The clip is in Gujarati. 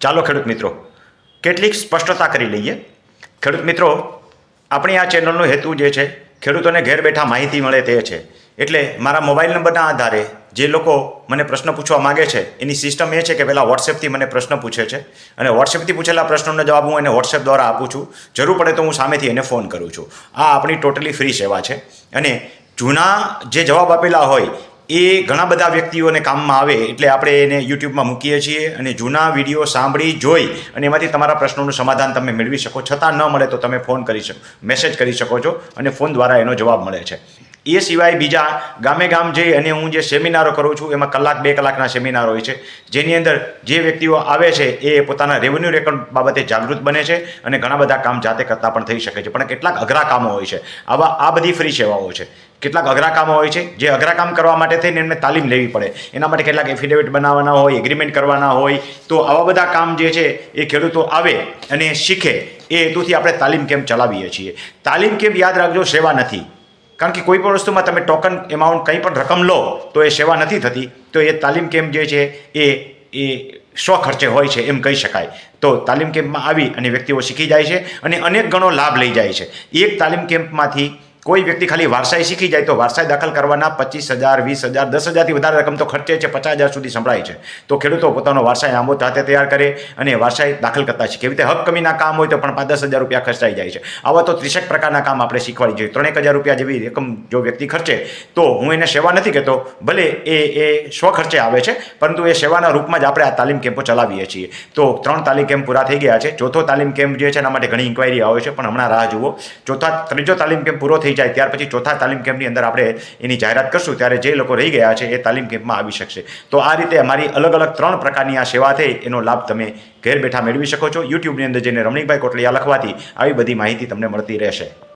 ચાલો ખેડૂત મિત્રો, કેટલીક સ્પષ્ટતા કરી લઈએ. ખેડૂત મિત્રો, આપણી આ ચેનલનો હેતુ જે છે, ખેડૂતોને ઘેર બેઠા માહિતી મળે તે છે. એટલે મારા મોબાઈલ નંબરના આધારે જે લોકો મને પ્રશ્ન પૂછવા માગે છે, એની સિસ્ટમ એ છે કે પહેલાં વોટ્સએપથી મને પ્રશ્ન પૂછે છે. અને વોટ્સએપથી પૂછેલા પ્રશ્નોનો જવાબ હું એને વોટ્સએપ દ્વારા આપું છું. જરૂર પડે તો હું સામેથી એને ફોન કરું છું. આ આપણી ટોટલી ફ્રી સેવા છે. અને જૂના જે જવાબ આપેલા હોય એ ઘણા બધા વ્યક્તિઓને કામમાં આવે એટલે આપણે એને યુટ્યુબમાં મૂકીએ છીએ અને જૂના વીડિયો સાંભળી, જોઈ અને એમાંથી તમારા પ્રશ્નોનું સમાધાન તમે મેળવી શકો. છતાં ન મળે તો તમે ફોન કરી શકો, મેસેજ કરી શકો છો અને ફોન દ્વારા એનો જવાબ મળે છે. એ સિવાય બીજા ગામે ગામ જઈ અને હું જે સેમિનારો કરું છું, એમાં કલાક, બે કલાકના સેમિનાર હોય છે. જેની અંદર જે વ્યક્તિઓ આવે છે, એ પોતાના રેવન્યુ રેકોર્ડ બાબતે જાગૃત બને છે અને ઘણા બધા કામ જાતે કરતાં પણ થઈ શકે છે. પણ કેટલાક અઘરા કામો હોય છે. આવા આ બધી ફ્રી સેવાઓ છે. કેટલાક અઘરા કામો હોય છે, જે અઘરા કામ કરવા માટે થઈને એમને તાલીમ લેવી પડે. એના માટે કેટલાક એફિડેવિટ બનાવવાના હોય એગ્રીમેન્ટ કરવાના હોય. તો આવા બધા કામ જે છે, એ ખેડૂતો આવે અને શીખે. એ હેતુથી આપણે તાલીમ કેમ્પ ચલાવીએ છીએ. તાલીમ કેમ્પ યાદ રાખજો, સેવા નથી. કારણ કે કોઈ પણ વસ્તુમાં તમે ટોકન એમાઉન્ટ કંઈ પણ રકમ લો, તો એ સેવા નથી થતી. તો એ તાલીમ કેમ્પ જે છે, એ એ સ્વ ખર્ચે હોય છે, એમ કહી શકાય. તો તાલીમ કેમ્પમાં આવી અને વ્યક્તિઓ શીખી જાય છે અને અનેક ગણો લાભ લઈ જાય છે. એક તાલીમ કેમ્પમાંથી કોઈ વ્યક્તિ ખાલી વારસાઈ શીખી જાય તો વારસાઈ દાખલ કરવાના પચીસ હજાર, વીસ હજાર, દસ હજારથી વધારે રકમ તો ખર્ચે છે, પચાસ હજાર સુધી સંભળાય છે. તો ખેડૂતો પોતાનો વારસાઈ આંબો જાતે તૈયાર કરે અને વારસાઈ દાખલ કરતા શીખે. એવી રીતે હક કમીના કામ હોય તો પણ પાંચ દસ હજાર રૂપિયા ખર્ચાઈ જાય છે. આવા તો ત્રીસેક પ્રકારના કામ આપણે શીખવાડી જોઈએ. ત્રણેક હજાર રૂપિયા જેવી રકમ જો વ્યક્તિ ખર્ચે, તો હું એને સેવા નથી કહેતો, ભલે એ એ સ્વ ખર્ચે આવે છે, પરંતુ એ સેવાના રૂપમાં જ આપણે આ તાલીમ કેમ્પો ચલાવીએ છીએ. તો ત્રણ તાલીમ કેમ્પ પૂરા થઈ ગયા છે. ચોથો તાલીમ કેમ્પ જે છે એના માટે ઘણી ઇન્ક્વાયરી આવે છે, પણ હમણાં રાહ જુઓ. ચોથા, ત્રીજો તાલીમ કેમ્પ પૂરો થઈ જાય ત્યાર પછી ચોથા તાલીમ કેમ્પની અંદર આપણે એની જાહેરાત કરશું. ત્યારે જે લોકો રહી ગયા છે એ તાલીમ કેમ્પમાં આવી શકશે. તો આ રીતે અમારી અલગ અલગ ત્રણ પ્રકારની આ સેવા થઈ, એનો લાભ તમે ઘેર બેઠા મેળવી શકો છો. યુટ્યુબની અંદર જઈને રમણીકભાઈ કોટલિયા લખવાથી આવી બધી માહિતી તમને મળતી રહેશે.